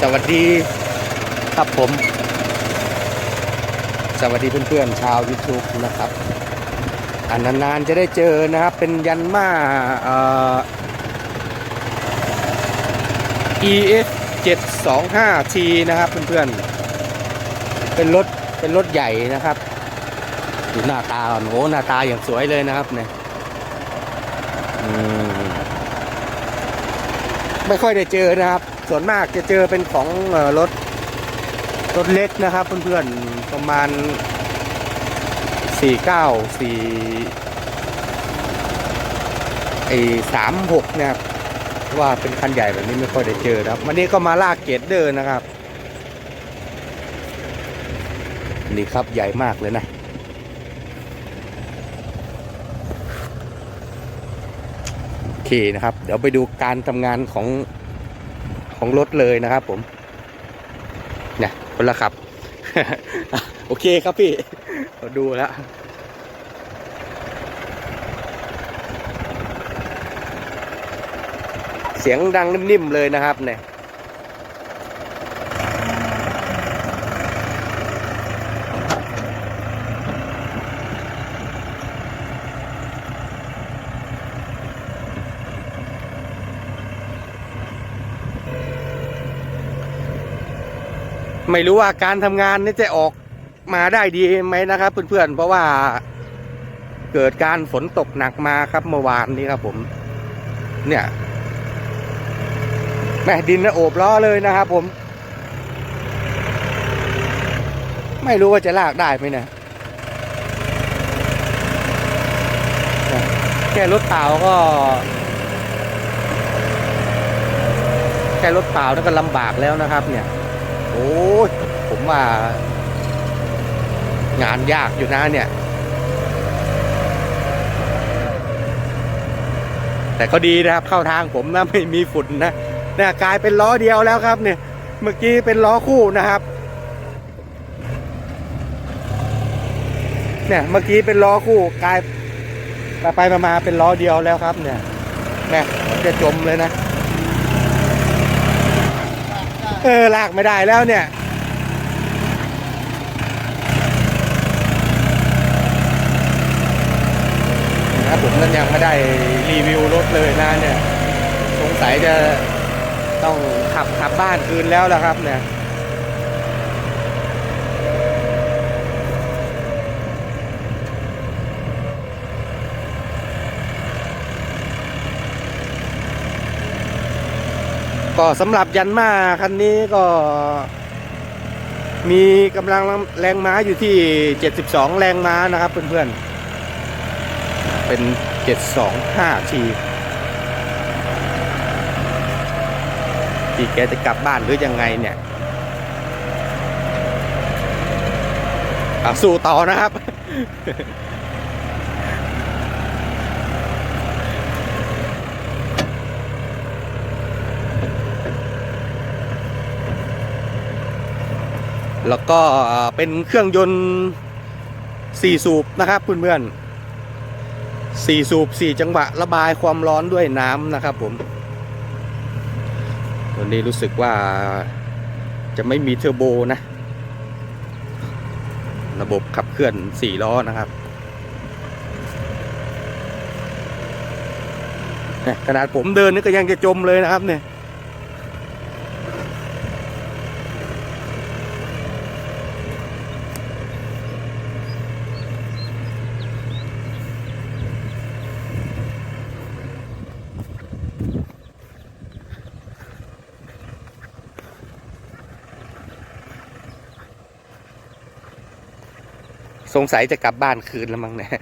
สวัสดีครับผม สวัสดีเพื่อนๆชาว YouTube นะครับอันนานๆจะได้เจอนะครับ เป็นยันมาเอ่อ ES 725T นะครับเพื่อนๆเป็นรถเป็นรถใหญ่นะครับดูหน้าตาก่อนโอ้หน้าตาอย่างสวยเลยนะครับเนี่ยไม่ค่อยได้เจอนะครับ ส่วนมากจะเจอเป็นของอรถรถเล็กนะครับเพื่อนๆประมาณ 49 4ไอ้36เนี่ยครับว่าเป็นคันใหญ่แบบนี้ไม่ค่อยได้เจอครับวันนี้ก็มาลากเกตเดอร์นะครับ นี่ครับใหญ่มากเลยนะโอเคนะครับ เดี๋ยวไปดูการทำงานของ ของรถเลยนะครับ ผมเนี่ยคนละขับ โอเคครับพี่เราดูแล้วเสียงดังนิ่มๆเลยนะครับเนี่ย ไม่รู้ว่าการทำงานนี่จะออกมาได้ดีไหมนะครับ เพื่อนๆเพราะว่าเกิดการฝนตกหนักมาครับเมื่อวานนี้ครับผม เนี่ยแม่ดินนะโอบล้อเลยนะครับผม ไม่รู้ว่าจะลากได้ไหมเนี่ยแค่รถเปล่าก็ แค่รถเปล่านั่นก็ลำบากแล้วนะครับเนี่ย โอ้ยผมว่า งานยากอยู่นะเนี่ย แต่ก็ดีนะครับ เข้าทางผมนะไม่มีฝุ่นนะเนี่ยกลายเป็นล้อเดียวแล้วครับเนี่ย เมื่อกี้เป็นล้อคู่นะครับ เนี่ยเมื่อกี้เป็นล้อคู่กลายไปไปมามาเป็นล้อเดียวแล้วครับ เนี่ยเนี่ยจะจมเลยนะ เออลากไม่ได้แล้วเนี่ยนะครับผมนั่นยังไม่ได้รีวิวรถเลยนะเนี่ย สงสัยจะต้องขับขับบ้านคืนแล้วละครับเนี่ย ก็สำหรับยันมาคันนี้ก็มีกำลังแรงม้าอยู่ที่ 72 แรงม้านะครับเพื่อนๆ เป็น 725ทีที่แกจะกลับบ้านหรือยังไงเนี่ยสู้ต่อนะครับ แล้วก็เป็นเครื่องยนต์4สูบนะครับเพื่อนๆสี่สูบสี่จังหวะระบายความร้อนด้วยน้ำนะครับผมตัวนี้รู้สึกว่าจะไม่มีเทอร์โบนะ ระบบขับเคลื่อนสี่ล้อนะครับขนาดผมเดินนี่ก็ยังจะจมเลยนะครับเนี่ย งสัยจะกลับบ้านคืนแล้วมั้งเนี่ย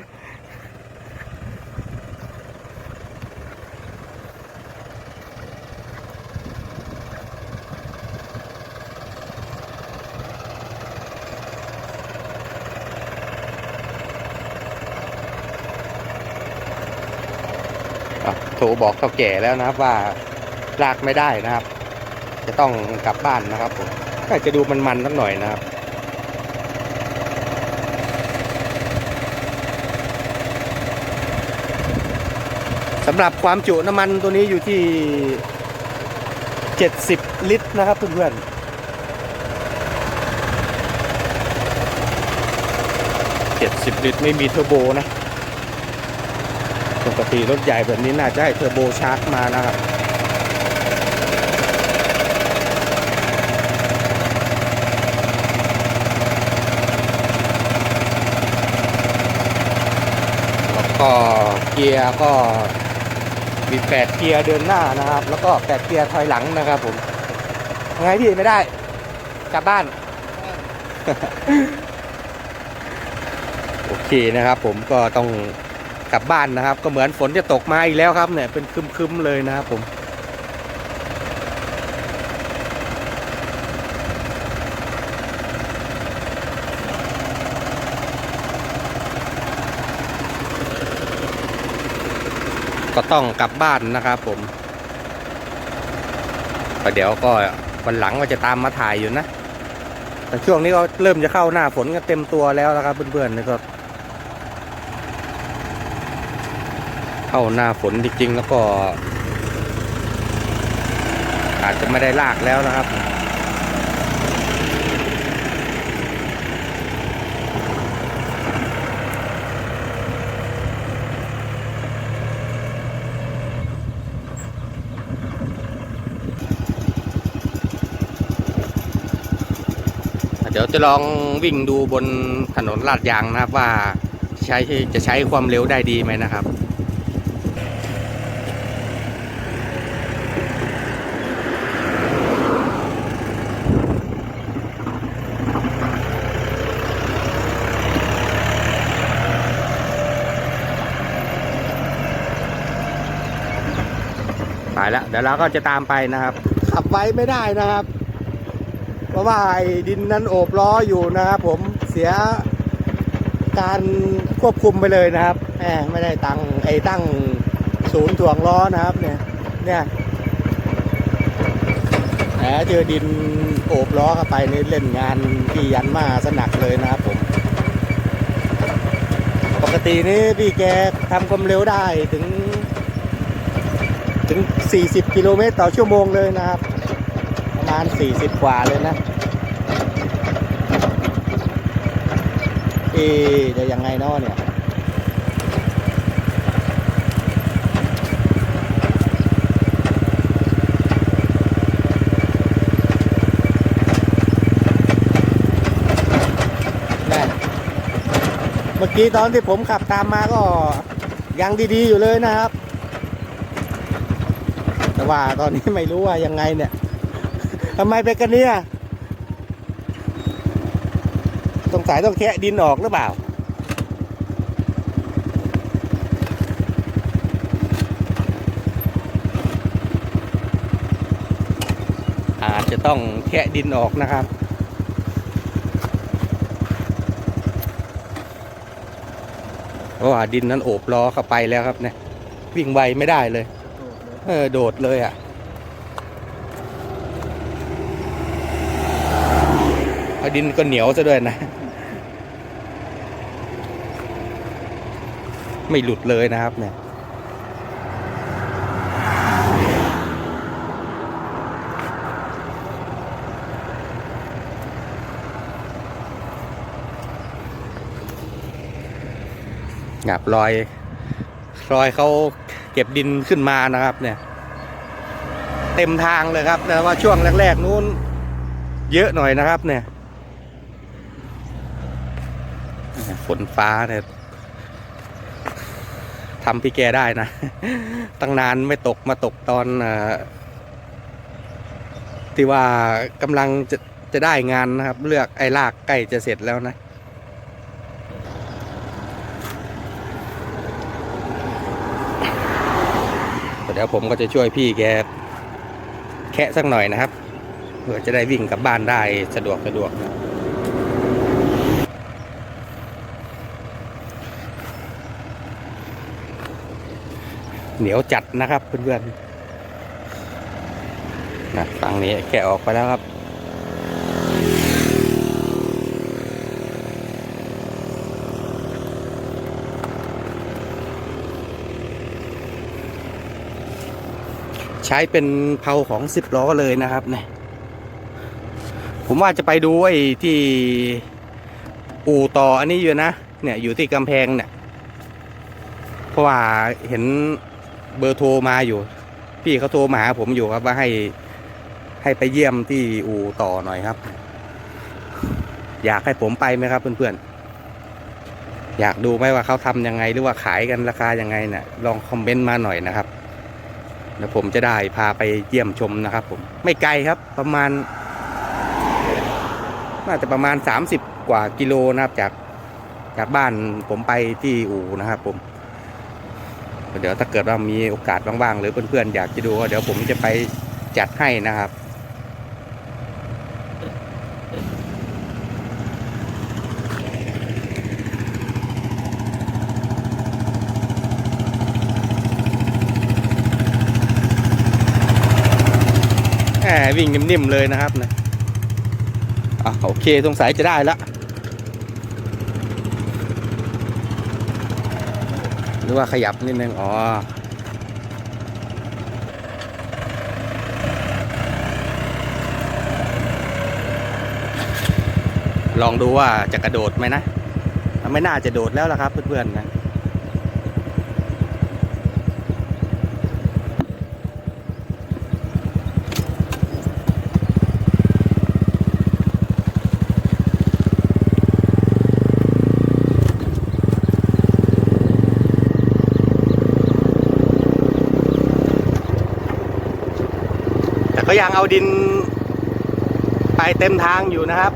โทรบอกเท่าแก่แล้วนะครับว่าลากไม่ได้นะครับ จะต้องกลับบ้านนะครับผมก็จะดูมันๆสักหน่อยนะครับ สำหรับความจุน้ำมันตัวนี้อยู่ที่ 70 ลิตรนะครับเพื่อนๆ70ลิตรไม่มีเทอร์โบนะปกติรถใหญ่แบบนี้น่าจะให้เทอร์โบชาร์จมานะครับแล้วก็เกียร์ก็ มีแปดเกียร์เดินหน้านะครับ แล้วก็แปดเกียร์ถอยหลังนะครับผมไงพี่ไม่ได้กลับบ้าน โอเคนะครับผมก็ต้องกลับบ้านนะครับ ก็เหมือนฝนจะตกมาอีกแล้วครับเนี่ยเป็นคึมๆเลยนะครับผม ก็ต้องกลับบ้านนะครับผมก็เดี๋ยวก็วันหลังก็จะตามมาถ่ายอยู่นะ แต่ช่วงนี้ก็เริ่มจะเข้าหน้าฝนกันเต็มตัวแล้วนะครับเพื่อนๆนี่ก็เข้าหน้าฝนจริงๆแล้วก็ อาจจะไม่ได้ลากแล้วนะครับ ดี๋ยวจะลองวิ่งดูบนถนนลาดยางนะครับว่าใช้จะใช้ความเร็วได้ดีไหมนะครับไปแล้วเดี๋ยวเราก็จะตามไปนะครับ ขับไว้ไม่ได้นะครับ ราะว่าไอ้ดินนั้นโอบล้ออยู่นะครับผมเสียการควบคุมไปเลยนะครับแหมไม่ได้ตั้งไอ้ตั้งศูนย์ถ่วงล้อนะครับเนี่ยเนี่ยแหมเจอดินโอบล้อเข้าไปนี่เล่นงานพี่ยันมาสนักเลยนะครับผม ปกตินี่พี่แกทำความเร็วได้ถึง ถึง 40 กิโลเมตรต่อชั่วโมงเลยนะครับ ประมาณ40กว่าเลยนะเอ๊ะจะยังไงเนาะเนี่ยแน่เมื่อกี้ตอนที่ผมขับตามมาก็ยังดีๆอยู่เลยนะครับ แต่ว่าตอนนี้ไม่รู้ว่ายังไงเนี่ย ทำไมไปกันเนี่ยสงสัยต้องแคะดินออกหรือเปล่า อาจจะต้องแคะดินออกนะครับเพราะว่าดินนั้นโอบล้อเข้าไปแล้วครับเนี่ยวิ่งไวไม่ได้เลย เออโดดเลยอะ อดินก็เหนียวซะด้วยนะ ไม่หลุดเลยนะครับเนี่ยงับรอยรอยเขาเก็บดินขึ้นมานะครับ เนี่ย เต็มทางเลยครับแต่ว่าช่วงแรก ๆนู้น เยอะหน่อยนะครับ เนี่ย ฝนฟ้าเนี่ยทำพี่แกได้นะ ตั้งนานไม่ตกมาตกตอนออที่ว่ากำลังจะจะได้งานนะครับ เลือกไอ้ลากใกล้จะเสร็จแล้วนะเดี๋ยวผมก็จะช่วยพี่แกแคะสักหน่อยนะครับเพื่อจะได้วิ่งกลับบ้านได้สะดวกสะดวกนะ เหนียวจัดนะครับเพื่อนๆนะฝั่งนี้แกะออกไปแล้วครับ ใช้เป็นเพาของสิบล้อเลยนะครับเนี่ยผมว่าจะไปดูไอ้ที่อู่ต่ออันนี้อยู่นะ เนี่ยอยู่ที่กำแพงเนี่ย เพราะว่าเห็น เบอร์โทรมาอยู่ พี่เขาโทรมาหาผมอยู่ครับว่าให้ให้ไปเยี่ยมที่อู่ต่อหน่อยครับ อยากให้ผมไปไหมครับ เพื่อนๆ อยากดูไหมว่าเขาทำยังไงหรือว่าขายกันราคายังไงเนะ่ยลองคอมเมนต์มาหน่อยนะครับแล้วผมจะได้พาไปเยี่ยมชมนะครับ ผมไม่ไกลครับ ประมาณ น่าจะประมาณ 30 กว่ากิโลนะครับจากจากบ้านผมไปที่อู่นะครับผม เดี๋ยวถ้าเกิดว่ามีโอกาสว่างๆหรือเพื่อนๆอยากจะดูก็เดี๋ยวผมจะไปจัดให้นะครับแหมวิ่งนิ่มๆเลยนะครับนะอะโอเคสงสัยจะได้แล้ว หรือว่าขยับนิดนึง อ๋อลองดูว่าจะกระโดดไหมนะ ไม่น่าจะโดดแล้วล่ะครับเพื่อนๆนะ ก็ยังเอาดิน ไปเต็มทางอยู่นะครับ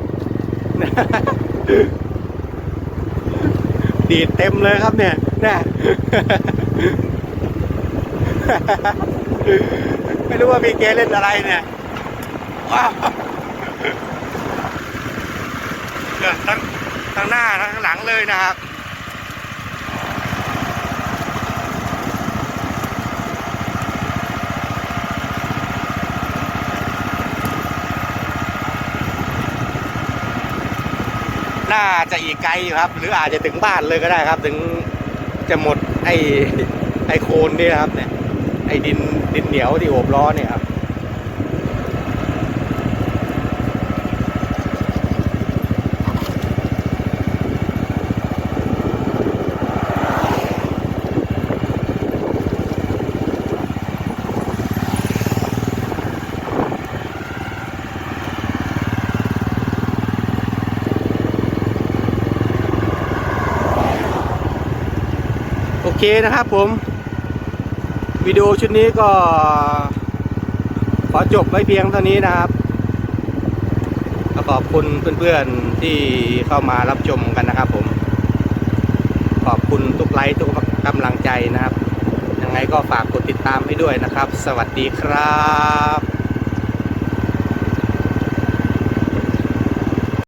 ดีดเต็มเลยครับเนี่ยน่ไม่รู้ว่ามีเกเล่นอะไรเนี่ยว้าวเนี่ยทั้งทั้งหน้าทั้งหลังเลยนะครับ น่าจะอีกไกลอยู่ครับ หรืออาจจะถึงบ้านเลยก็ได้ครับ ถึงจะหมดไอ้ไอ้โคลนนี่นะครับเนี่ยไอ้ดินดินเหนียวที่โอบล้อเนี่ยครับ เคนะครับผม วิดีโอชุดนี้ก็ ขอจบไว้เพียงเท่านี้นะครับขอบคุณเพื่อนๆที่เข้ามารับชมกันนะครับ ผม ขอบคุณทุกไลค์ทุกกำลังใจนะครับ ยังไงก็ฝากกดติดตามให้ด้วยนะครับ สวัสดีครับ